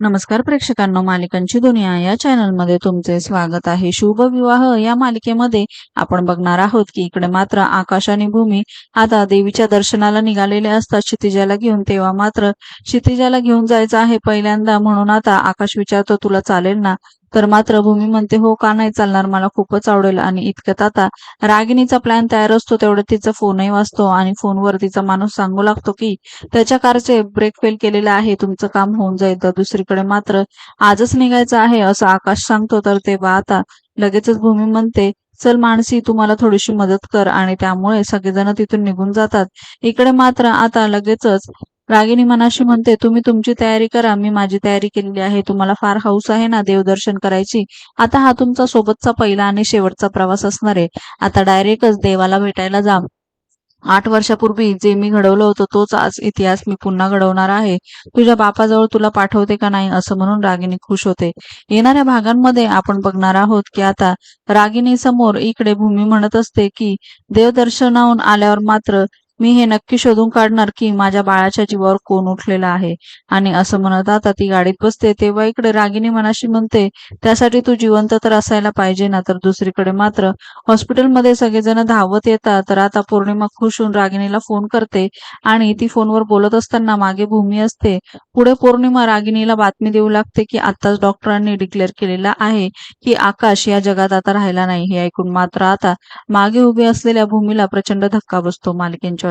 नमस्कार प्रेक्षकांनो मालिकांची दुनिया या चॅनलमध्ये तुमचे स्वागत आहे. शुभ विवाह या मालिकेमध्ये आपण बघणार आहोत की इकडे मात्र आकाश आणि भूमी आता देवीच्या दर्शनाला निघालेले असतात. क्षितिजाला घेऊन तेव्हा मात्र क्षितिजाला घेऊन जायचं आहे पहिल्यांदा. म्हणून आता आकाश विचारतो तुला चालेल ना? तर मात्र भूमी म्हणते हो का नाही चालणार? मला खूपच आवडेल. आणि इतक्यात आता रागिणीचा प्लॅन तयार असतो तेवढ्यात तिचा फोनही वाचतो आणि फोनवर तिचा माणूस सांगू लागतो की त्याच्या कारचे ब्रेक फेल केलेले आहे तुमचं काम होऊन जाईल. तर दुसरीकडे मात्र आजच निघायचं आहे असं आकाश सांगतो. तर तेव्हा आता लगेचच भूमी म्हणते चल मानसी तुम्हाला थोडीशी मदत कर. आणि त्यामुळे सगळेजण तिथून निघून जातात. इकडे मात्र आता लगेचच रागिणी मनाशी म्हणते तुम्ही तुमची तयारी करा मी माझी तयारी केलेली आहे. तुम्हाला फार हौस आहे ना देवदर्शन करायची? आता हा तुमचा सोबतचा पहिला आणि शेवटचा प्रवास असणार आहे. आता डायरेक्टच देवाला भेटायला जा. आठ वर्षापूर्वी जे मी घडवलं होतं तोच आज इतिहास मी पुन्हा घडवणार आहे. तुझ्या बापाजवळ तुला पाठवते का नाही असं म्हणून रागिनी खुश होते. येणाऱ्या भागांमध्ये आपण बघणार आहोत की आता रागिनी समोर इकडे भूमी म्हणत असते की देवदर्शनाहून आल्यावर मात्र मी हे नक्की शोधून काढणार की माझ्या बाळाच्या जीवावर कोण उठलेला आहे. आणि असं म्हणत आता ती गाडीत बसते तेव्हा इकडे रागिनी मनाशी म्हणते त्यासाठी तू जिवंत तर असायला पाहिजे ना तर दुसरीकडे मात्र. हॉस्पिटलमध्ये सगळेजण धावत येतात तर आता पौर्णिमा खुश होऊन रागिणीला फोन करते आणि ती फोनवर बोलत असताना मागे भूमी असते. पुढे पौर्णिमा रागिणीला बातमी देऊ लागते की आताच डॉक्टरांनी डिक्लेअर केलेला आहे की आकाश या जगात आता राहिला नाही हे ऐकून मात्र आता मागे उभी असलेल्या भूमीला प्रचंड धक्का बसतो मालिकेंच्या